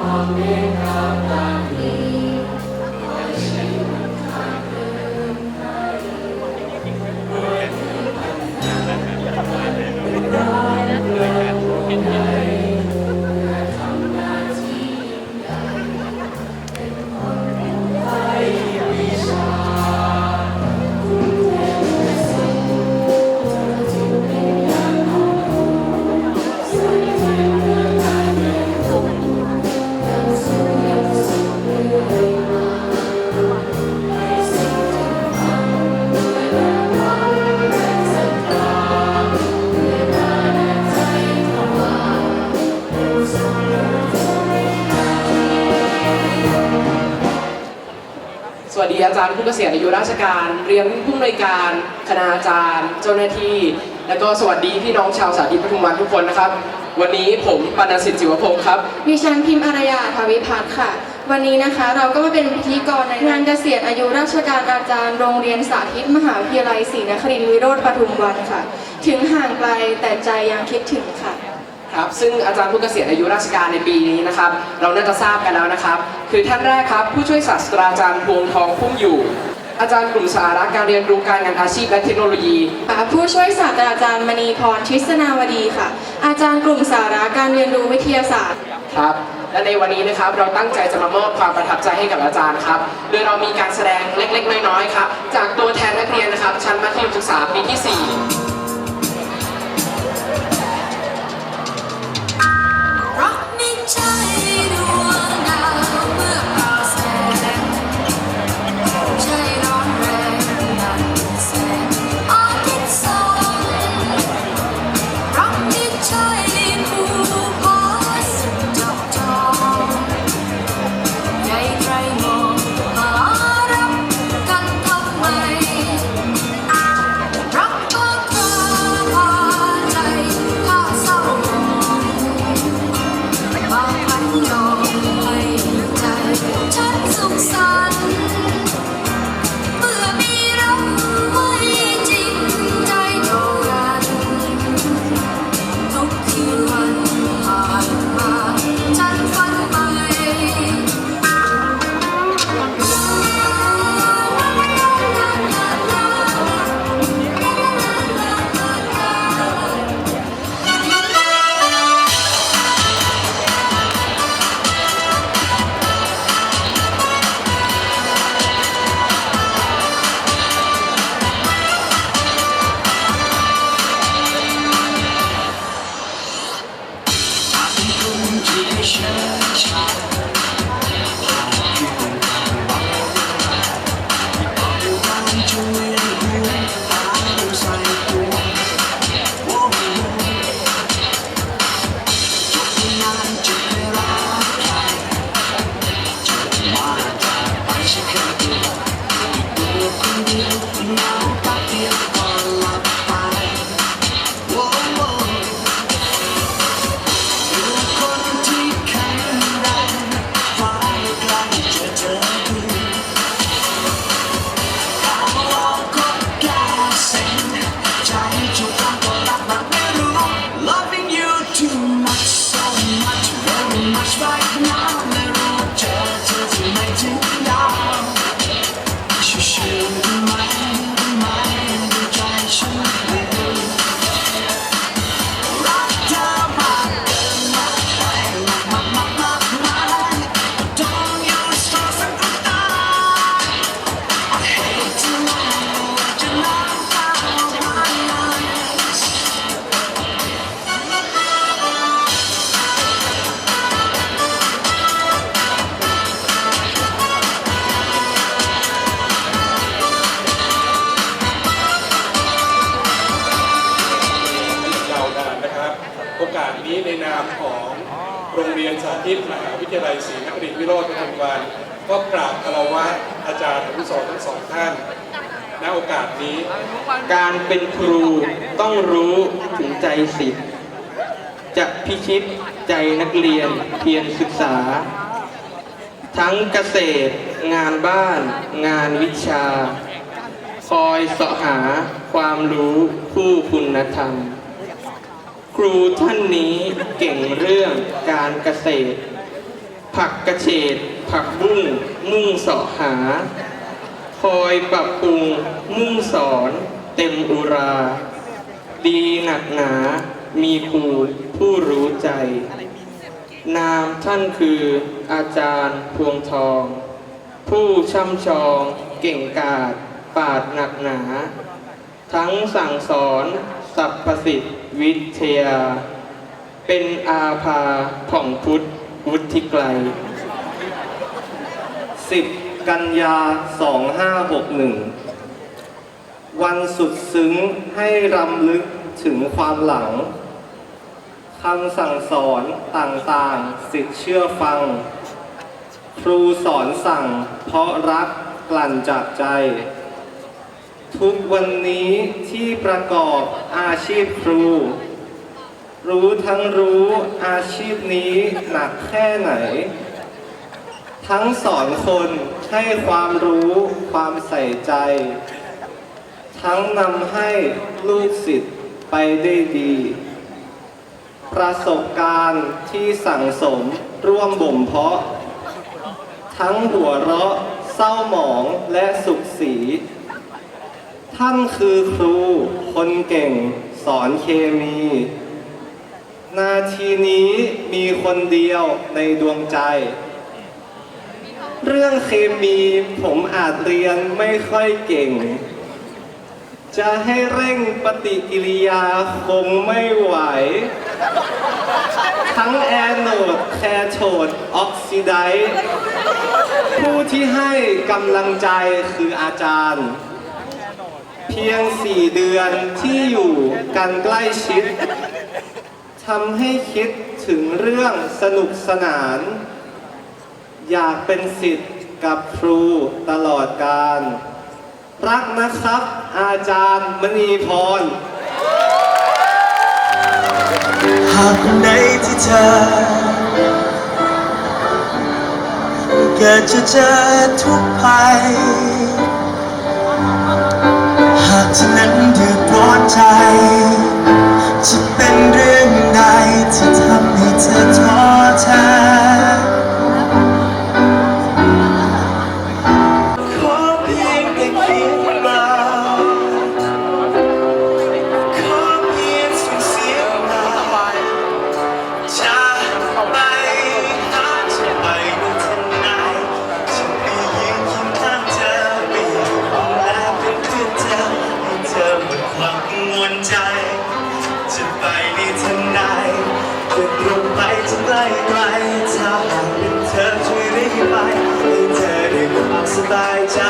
Amen. Amen. สวัสดีอาจารย์ผู้เกษียณอายุราชการ เรียนผู้อำนวยการคณาจารย์ เจ้าหน้าที่ แล้วก็สวัสดีพี่น้องชาวสาธิตปทุมวันทุกคนนะครับ วันนี้ผมปนสิทธิ์จิวพงศ์ครับ ดิฉันพิมพ์อารยาทวิพัฒน์ค่ะ วันนี้นะคะเราก็มาเป็นพิธีกรในงานเกษียณอายุราชการอาจารย์โรงเรียนสาธิตมหาวิทยาลัยศรีนครินทร์วิโรธปทุมวันค่ะ ถึงห่างไกลแต่ใจยังคิดถึงค่ะ ครับซึ่งอาจารย์ผู้เกษียณอายุราชการในปีนี้นะครับ เราน่าจะทราบกันแล้วนะครับ คือท่านแรกครับ ผู้ช่วยศาสตราจารย์พวงทองพุ่มอยู่ อาจารย์กลุ่มสาระการเรียนรู้การงานอาชีพและเทคโนโลยีค่ะผู้ช่วยศาสตราจารย์มณีพรทิศนาวดีค่ะ อาจารย์กลุ่มสาระการเรียนรู้วิทยาศาสตร์ครับและในวันนี้นะครับเราตั้งใจจะมามอบความประทับใจให้กับอาจารย์ครับโดยเรามีการแสดงเล็กๆ น้อยๆครับจากตัวแทนนักเรียนนะครับชั้นมัธยมศึกษาปีที่ 4 รียนสาธิตมหาวิทยาลัยศรีนครินทร์วิโรธปทุมวันก็กราบคารวะอาจารย์ผู้สอนทั้งสองท่านณโอกาสนี้ การเป็นครูต้องรู้ถึงใจสิทธิ์จะพิชิตใจนักเรียนเพียรศึกษา ทั้งเกษตร งานบ้าน งานวิชา คอยเสาะหาความรู้คู่คุณธรรม ครูท่านนี้เก่งเรื่องการเกษตร ผักกระเฉดผักบุ้งมุ่งเสาะหา คอยปรับปรุงมุ่งสอนเต็มอุรา ดีหนักหนา มีครูผู้รู้ใจ นามท่านคืออาจารย์พวงทอง ผู้ช่ำชองเก่งกาจปาดหนักหนา ทั้งสั่งสอน สัพประสิทธิ์วิทยา เป็นอาภาผ่องพุทธวุฒิไกล 10 กันยา 2561 วันสุดซึ้งให้รำลึกถึงความหลังคำสั่งสอนต่างๆ สิทธิเชื่อฟัง ครูสอนสั่งเพราะรักกลั่นจากใจ ทุกวันนี้ที่ประกอบอาชีพครู รู้ทั้งรู้อาชีพนี้หนักแค่ไหน ทั้งสอนคนให้ความรู้ความใส่ใจ ทั้งนำให้ลูกศิษย์ไปได้ดี ประสบการณ์ที่สั่งสมร่วมบ่มเพาะ ทั้งหัวเราะเศร้าหมองและสุขสี ท่านคือครูคนเก่งสอนเคมี นาทีนี้มีคนเดียวในดวงใจ เรื่องเคมีผมอาจเรียนไม่ค่อยเก่ง จะให้เร่งปฏิกิริยาคงไม่ไหว ทั้งแอนโนดแคโทดออกซิไดซ์ผู้ที่ให้กำลังใจคืออาจารย์ เพียงสี่เดือนที่อยู่กันใกล้ชิดทำให้คิดถึงเรื่องสนุกสนาน อยากเป็นสิทธิ์กับครูตลอดการ รักนะครับอาจารย์มณีพร หากคนใดที่เธอเกิดจะเจอทุกภัย ใจ จะตรงไปจะใกลไกลถ้าหากเป็นเธอช่วยรีบไปให้เธอได้ความสบายใจ